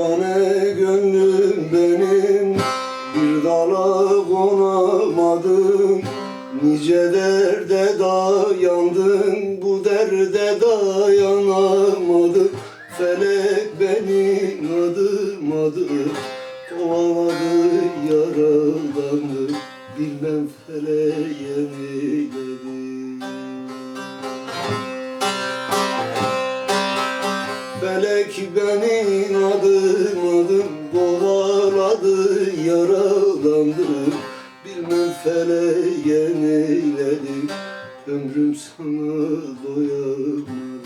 Divane gönlüm benim bir dala konamadım Nice derde dayandım bu derde dayanamadım. Felek benim adım adım Felek benim adım adım Kovaladı yaralandı Bilmem feleğe neyledim Ömrüm sana doyamadı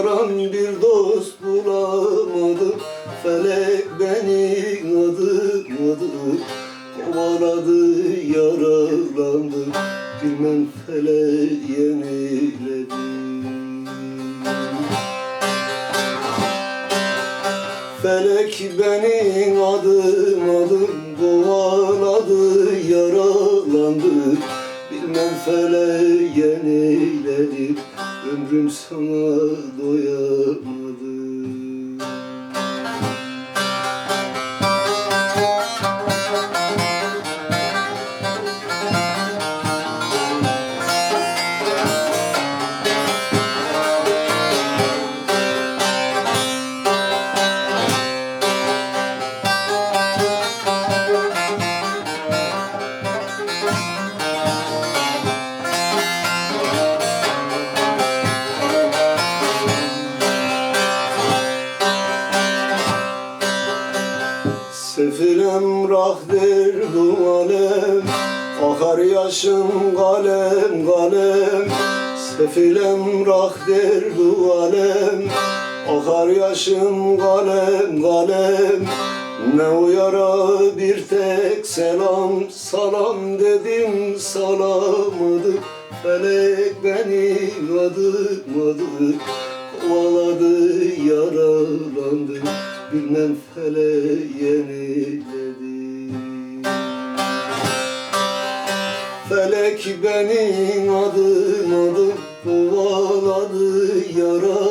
Saran bir dost bulamadım Felek beni adım Kovaladı yaralandı. Bilmem feleğe neyledim Felek benim adım adım kovaladı yaralandı. Bilmem feleğe neyledim ömrüm sana doyamadı Bu alem Akar yaşım kalem kalem. Sefilem rahdir bu alem Akar yaşım kalem kalem. Ne uyara bir tek selam Salam dedim salamadı Felek benim adım adım. Kovaladı yaralandı Bilmem feleğe neyledim Felek benim adım adım Kovaladı yaralandı